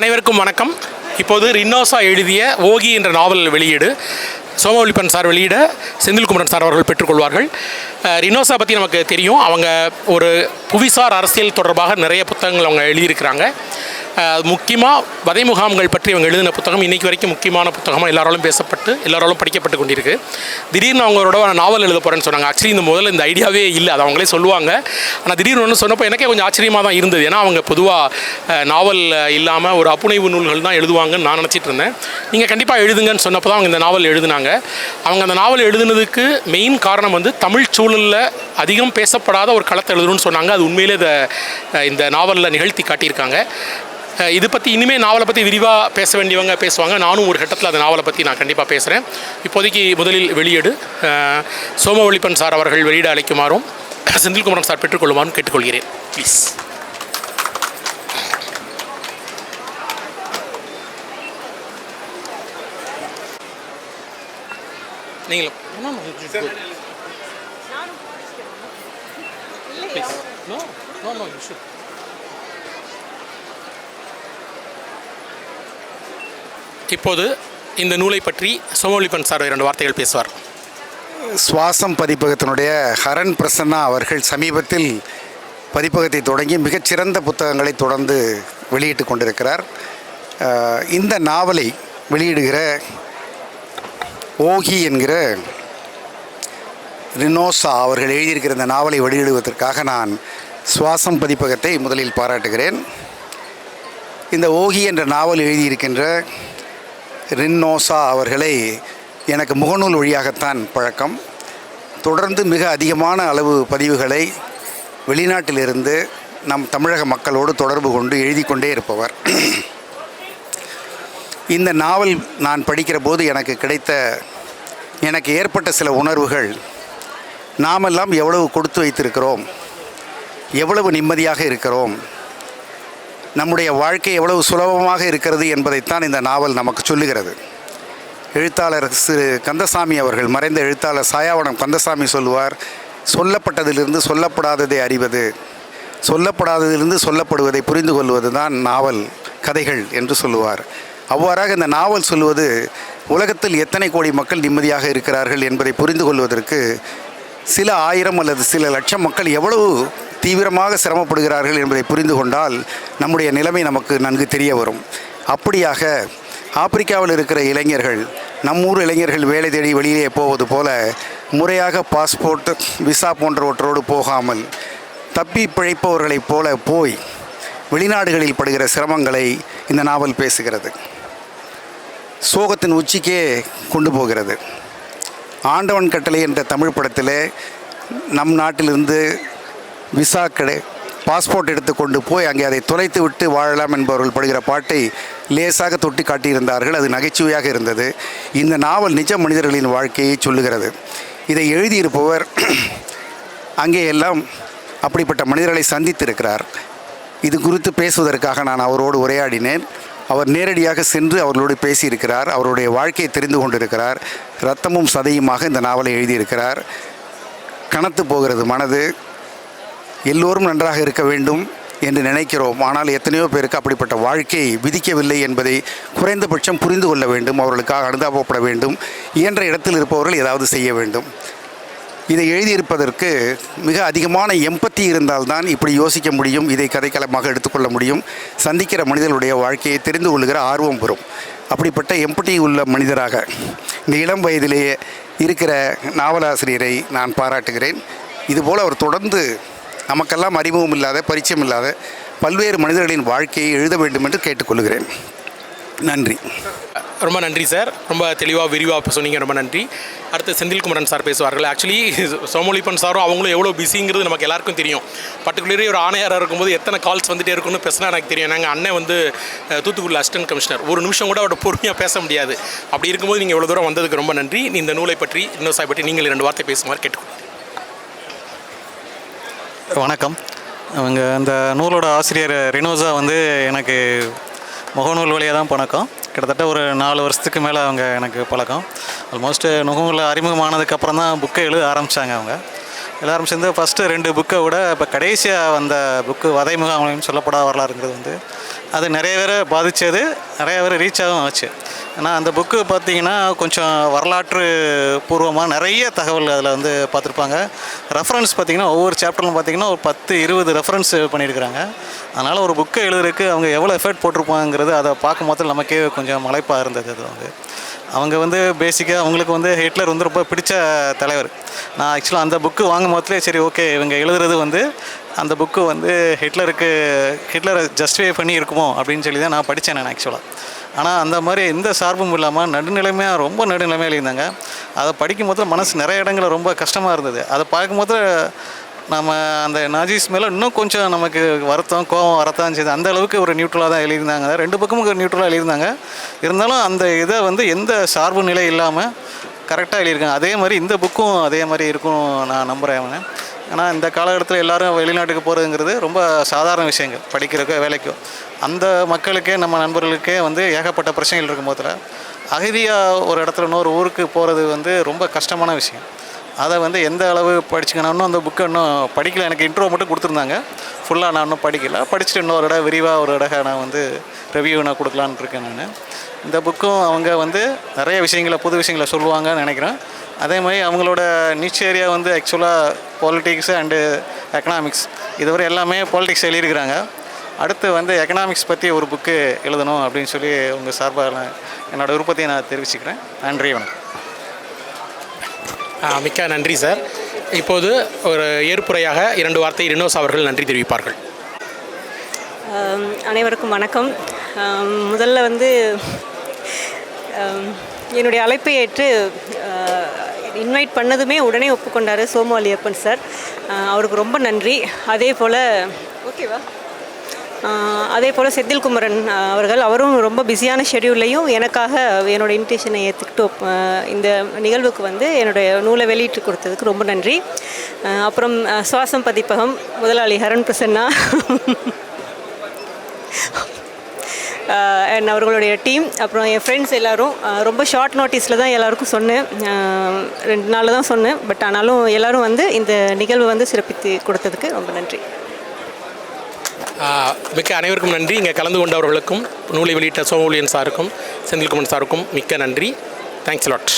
அனைவருக்கும் வணக்கம். இப்போது ரின்னோசா எழுதிய ஓகி என்ற நாவல் வெளியீடு சோமவல்லிப்பன் சார் வெளியிட செந்தில்குமரன் சார் அவர்கள் பெற்றுக்கொள்வார்கள். ரினோசா பற்றி நமக்கு தெரியும். அவங்க ஒரு புவிசார் அரசியல் தொடர்பாக நிறைய புத்தகங்கள் அவங்க எழுதியிருக்கிறாங்க. முக்கியமாக வதை முகாம்கள் பற்றி அவங்க எழுதின புத்தகம். இன்றைக்கி வரைக்கும் முக்கியமான புத்தகமாக எல்லாராலும் பேசப்பட்டு எல்லாராலும் படிக்கப்பட்டு கொண்டிருக்கு. திடீர்னு அவங்களோட நாவல் எழுத போகிறேன்னு சொன்னாங்க. ஆக்சுவலி இந்த முதல்ல இந்த ஐடியாவே இல்லை. அது அவங்களே சொல்லுவாங்க. ஆனால் திடீர்னு ஒன்று சொன்னப்போ எனக்கே கொஞ்சம் ஆச்சரியமாக தான் இருந்தது. ஏன்னா அவங்க பொதுவாக நாவல் இல்லாமல் ஒரு அப்புனைவு நூல்கள் தான் எழுதுவாங்கன்னு நான் நினச்சிட்டு இருந்தேன். நீங்கள் கண்டிப்பாக எழுதுங்கன்னு சொன்னப்போ தான் அவங்க இந்த நாவல் எழுதுனாங்க. அவங்க அந்த நாவல் எழுதுனதுக்கு மெயின் காரணம் வந்து தமிழ் சூழலில் அதிகம் பேசப்படாத ஒரு களத்தை எழுதணும்னு சொன்னாங்க. அது உண்மையிலே இதை இந்த நாவலில் நிகழ்த்தி காட்டியிருக்காங்க. இது பற்றி இனிமேல் நாவலை பற்றி விரிவாக பேச வேண்டியவங்க பேசுவாங்க. நானும் ஒரு கட்டத்தில் அந்த நாவலை பற்றி நான் கண்டிப்பாக பேசுகிறேன் இப்போதைக்கு முதலில் வெளியீடு. சோமவழிப்பன் சார் அவர்கள் வெளியிட அழைக்குமாறும் செந்தில்குமரன் சார் பெற்றுக்கொள்ளுமாறும் கேட்டுக்கொள்கிறேன். ப்ளீஸ் நீங்களும். No, no, you should. இப்போது இந்த நூலை பற்றி சோமலிபன் சார் இரண்டு வார்த்தைகள் பேசுவார். சுவாசம் பதிப்பகத்தினுடைய ஹரன் பிரசன்னா அவர்கள் சமீபத்தில் பதிப்பகத்தை தொடங்கி மிகச்சிறந்த புத்தகங்களை தொடர்ந்து வெளியிட்டு கொண்டிருக்கிறார். இந்த நாவலை வெளியிடுகிற ஓகி என்கிற ரினோசா அவர்கள் எழுதியிருக்கிற இந்த நாவலை வெளியிடுவதற்காக நான் சுவாசம் பதிப்பகத்தை முதலில் பாராட்டுகிறேன். இந்த ஓகி என்ற நாவல் எழுதியிருக்கின்ற ரின்னோசா அவர்களை எனக்கு முகநூல் வழியாகத்தான் பழக்கம். தொடர்ந்து மிக அதிகமான அளவு பதிவுகளை வெளிநாட்டிலிருந்து நம் தமிழக மக்களோடு தொடர்பு கொண்டு எழுதி கொண்டே இருப்பவர். இந்த நாவல் நான் படிக்கிற போது எனக்கு கிடைத்த எனக்கு ஏற்பட்ட சில உணர்வுகள். நாமெல்லாம் எவ்வளவு கொடுத்து வைத்திருக்கிறோம். எவ்வளவு நிம்மதியாக இருக்கிறோம். நம்முடைய வாழ்க்கை எவ்வளவு சுலபமாக இருக்கிறது என்பதைத்தான் இந்த நாவல் நமக்கு சொல்லுகிறது. எழுத்தாளர் சிறு கந்தசாமி அவர்கள் மறைந்த எழுத்தாளர் சாயாவனம் கந்தசாமி சொல்லுவார் சொல்லப்பட்டதிலிருந்து சொல்லப்படாததை அறிவது சொல்லப்படாததிலிருந்து சொல்லப்படுவதை புரிந்து கொள்வது தான் நாவல் கதைகள் என்று சொல்லுவார். அவ்வாறாக இந்த நாவல் சொல்லுவது உலகத்தில் எத்தனை கோடி மக்கள் நிம்மதியாக இருக்கிறார்கள் என்பதை புரிந்து கொள்வதற்கு சில ஆயிரம் அல்லது சில லட்சம் மக்கள் எவ்வளவு தீவிரமாக சிரமப்படுகிறார்கள் என்பதை புரிந்து கொண்டால் நம்முடைய நிலைமை நமக்கு நன்கு தெரிய வரும். அப்படியாக ஆப்பிரிக்காவில் இருக்கிற இளைஞர்கள் நம்மூர் இளைஞர்கள் வேலை தேடி வெளியே போவது போல முறையாக பாஸ்போர்ட் விசா போன்றவற்றோடு போகாமல் தப்பி பிழைப்பவர்களைப் போல போய் வெளிநாடுகளில் படுகிற சிரமங்களை இந்த நாவல் பேசுகிறது. சோகத்தின் உச்சிக்கே கொண்டு போகிறது. ஆண்டவன் கட்டளை என்ற தமிழ் படத்தில் நம் நாட்டிலிருந்து விசா கடை பாஸ்போர்ட் எடுத்துக்கொண்டு போய் அங்கே அதை தொலைத்து விட்டு வாழலாம் என்பவர்கள் படுகிற பாட்டை லேசாக தொட்டி காட்டியிருந்தார்கள். அது நகைச்சுவையாக இருந்தது. இந்த நாவல் நிஜ மனிதர்களின் வாழ்க்கையை சொல்லுகிறது. இதை எழுதியிருப்பவர் அங்கே எல்லாம் அப்படிப்பட்ட மனிதர்களை சந்தித்திருக்கிறார். இது குறித்து பேசுவதற்காக நான் அவரோடு உரையாடினேன். அவர் நேரடியாக சென்று அவர்களோடு பேசியிருக்கிறார். அவருடைய வாழ்க்கையை தெரிந்து கொண்டிருக்கிறார். ரத்தமும் சதையுமாக இந்த நாவலை எழுதியிருக்கிறார். கனத்து போகிறது மனது. எல்லோரும் நன்றாக இருக்க வேண்டும் என்று நினைக்கிறோம். ஆனால் எத்தனையோ பேருக்கு அப்படிப்பட்ட வாழ்க்கை விதிக்கவில்லை என்பதை குறைந்தபட்சம் புரிந்து கொள்ள வேண்டும். அவர்களுக்காக அனுதாபப்பட வேண்டும். இயன்ற இடத்தில் இருப்பவர்கள் ஏதாவது செய்ய வேண்டும். இதை எழுதியிருப்பதற்கு மிக அதிகமான எம்பத்தி இருந்தால்தான் இப்படி யோசிக்க முடியும் இதை கதைக்களமாக எடுத்துக்கொள்ள முடியும். சந்திக்கிற மனிதனுடைய வாழ்க்கையை தெரிந்து கொள்கிற ஆர்வம் வரும். அப்படிப்பட்ட எம்பட்டி உள்ள மனிதராக இந்த இளம் வயதிலேயே இருக்கிற நாவலாசிரியரை நான் பாராட்டுகிறேன். இதுபோல் அவர் தொடர்ந்து நமக்கெல்லாம் அறிமுகம் இல்லாத பரிச்சயம் இல்லாத பல்வேறு மனிதர்களின் வாழ்க்கையை எழுத வேண்டும் என்று கேட்டுக்கொள்கிறேன். நன்றி. ரொம்ப நன்றி சார். ரொம்ப தெளிவாக விரிவாக சொன்னீங்க. ரொம்ப நன்றி. அடுத்து செந்தில்குமரன் சார் பேசுவார்கள். ஆக்சுவலி சோமொழிப்பன் சாரும் அவங்களும் எவ்வளோ பிஸிங்கிறது நமக்கு எல்லாருக்கும் தெரியும். பர்டிகுலரி ஒரு ஆணையாராக இருக்கும்போது எத்தனை கால்ஸ் வந்துட்டே இருக்குன்னு பேசினா எனக்கு தெரியும். நாங்கள் அண்ணன் வந்து தூத்துக்குடி அசிஸ்டன்ட் கமிஷனர் ஒரு நிமிஷம் கூட அவரோட பொறுமையாக பேச முடியாது. அப்படி இருக்கும்போது நீங்கள் இவ்வளோ தூரம் வந்ததுக்கு ரொம்ப நன்றி. இந்த நூலை பற்றி இன்னொரு சாய் பற்றி நீங்கள் இரண்டு வார்த்தை பேசுமாறு கேட்டுக்கொள்கிறேன். வணக்கம். அவங்க அந்த நூலோட ஆசிரியர் ரினோசா வந்து எனக்கு முகநூல் வழியாக தான் பழக்கம். கிட்டத்தட்ட ஒரு நாலு வருஷத்துக்கு மேலே அவங்க எனக்கு பழக்கம். ஆல்மோஸ்ட் முகநூலில் அறிமுகமானதுக்கப்புறம் தான் புக்கை எழுத ஆரம்பித்தாங்க அவங்க. எல்லாரும் சேர்ந்து ஃபஸ்ட்டு ரெண்டு புக்கை விட இப்போ கடைசியாக வந்த புக்கு வதை முகாமின்னு சொல்லப்படாத வரலாறுங்கிறது வந்து அது நிறைய பேரை பாதித்தது நிறைய பேர் ரீச் ஆகும் ஆச்சு. ஏன்னா அந்த புக்கு பார்த்தீங்கன்னா கொஞ்சம் வரலாற்று பூர்வமாக நிறைய தகவல் அதில் வந்து பார்த்துருப்பாங்க. ரெஃபரன்ஸ் பார்த்தீங்கன்னா ஒவ்வொரு சாப்டர்லும் பார்த்தீங்கன்னா ஒரு பத்து இருபது ரெஃபரன்ஸ் பண்ணியிருக்கிறாங்க. அதனால் ஒரு புக்கை எழுதுறதுக்கு அவங்க எவ்வளோ எஃபர்ட் போட்டிருப்பாங்கிறது அதை பார்க்கும் போது நமக்கே கொஞ்சம் மலைப்பாக இருந்தது அது வந்து. அவங்க வந்து பேசிக்காக அவங்களுக்கு வந்து ஹிட்லர் வந்து ரொம்ப பிடிச்ச தலைவர். நான் ஆக்சுவலாக அந்த புக்கு வாங்கும் போதுலேயே சரி ஓகே இவங்க எழுதுறது வந்து அந்த புக்கு வந்து ஹிட்லருக்கு ஹிட்லரை ஜஸ்டிஃபை பண்ணி இருக்குமோ அப்படின்னு சொல்லி தான் நான் படித்தேன் நான் ஆக்சுவலாக ஆனால் அந்த மாதிரி எந்த சார்பும் இல்லாமல் நடுநிலைமையாக ரொம்ப நடுநிலைமையாக இருந்தாங்க. அதை படிக்கும் போது மனசு நிறைய இடங்களில் ரொம்ப கஷ்டமாக இருந்தது. அதை பார்க்கும்போது நம்ம அந்த நாஜிஸ் மேலே இன்னும் கொஞ்சம் நமக்கு வருத்தம் கோவம் வரத்தான் செய்யுது அந்த அளவுக்கு ஒரு நியூட்ரலாக தான் எழுதியிருந்தாங்க. ரெண்டு பக்கமும் ஒரு நியூட்ரலாக எழுதியிருந்தாங்க. இருந்தாலும் அந்த இதை வந்து எந்த சார்பு நிலை இல்லாமல் கரெக்டாக எழுதியிருக்காங்க. அதே மாதிரி இந்த புக்கும் அதே மாதிரி இருக்கும் நான் நம்புகிறேன் ஆனால் இந்த காலகட்டத்தில் எல்லாரும் வெளிநாட்டுக்கு போகிறதுங்கிறது ரொம்ப சாதாரண விஷயங்கள் படிக்கிறக்கோ வேலைக்கோ. அந்த மக்களுக்கே நம்ம நண்பர்களுக்கே வந்து ஏகப்பட்ட பிரச்சனைகள் இருக்கும் போதில் அகதியாக ஒரு இடத்துல இன்னொரு ஊருக்கு போகிறது வந்து ரொம்ப கஷ்டமான விஷயம். அதை வந்து எந்த அளவு படிச்சுக்கணும்னு அந்த புக்கை இன்னும் படிக்கல. எனக்கு இன்ட்ரோ மட்டும் கொடுத்துருந்தாங்க. ஃபுல்லாக நான் இன்னும் படிக்கல. படிச்சுட்டு இன்னொரு இடம் விரிவாக ஒரு இடம் நான் வந்து ரிவ்யூ நான் கொடுக்கலான்னு இருக்கேன் நான். இந்த புக்கும் அவங்க வந்து நிறைய விஷயங்களை புது விஷயங்களை சொல்லுவாங்கன்னு நினைக்கிறேன். அதே மாதிரி அவங்களோட நிச் ஏரியா வந்து ஆக்சுவலாக பாலிட்டிக்ஸ் அண்டு எக்கனாமிக்ஸ் இதுவரை எல்லாமே பாலிடிக்ஸ் எழுதியிருக்கிறாங்க. அடுத்து வந்து எக்கனாமிக்ஸ் பற்றி ஒரு புக்கு எழுதணும் அப்படின்னு சொல்லி உங்கள் சார்பாக என்னோடய விருப்பத்தை நான் தெரிவிச்சுக்கிறேன். நன்றி வணக்கம். மிக்க நன்றி சார் இப்போது ஒரு ஏற்புரையாக இரண்டு வார்த்தை ரினோஸ் அவர்கள் நன்றி தெரிவிப்பார்கள். அனைவருக்கும் வணக்கம். முதல்ல வந்து என்னுடைய அழைப்பை ஏற்று இன்வைட் பண்ணதுமே உடனே ஒப்புக்கொண்டார் சோமு அலியப்பன் சார் அவருக்கு ரொம்ப நன்றி. அதே போல் ஓகேவா? அதே போல் செந்தில்குமரன் அவர்கள் அவரும் ரொம்ப பிஸியான ஷெடியூல்லையும் எனக்காக என்னோட இன்விடேஷனை ஏற்றுக்கிட்டு இந்த நிகழ்வுக்கு வந்து என்னுடைய நூலை வெளியிட்டு கொடுத்ததுக்கு ரொம்ப நன்றி. அப்புறம் சுவாசம் பதிப்பகம் முதலாளி ஹரன் பிரசன்னா. Uh, அண்ட் அவர்களுடைய டீம் அப்புறம் என் ஃப்ரெண்ட்ஸ் எல்லோரும் uh, ரொம்ப ஷார்ட் நோட்டீஸில் தான் எல்லாருக்கும் சொன்னேன். Uh, ரெண்டு நாளில் தான் சொன்னேன். பட் ஆனாலும் எல்லோரும் வந்து இந்த நிகழ்வு வந்து சிறப்பித்து கொடுத்ததுக்கு ரொம்ப நன்றி. மிக்க அனைவருக்கும் நன்றி. இங்கே கலந்து கொண்டவர்களுக்கும் நூலை வெளியிட்ட சோமூலியன் சாருக்கும் செந்தில்குமன் சாருக்கும் மிக்க நன்றி. Thanks lot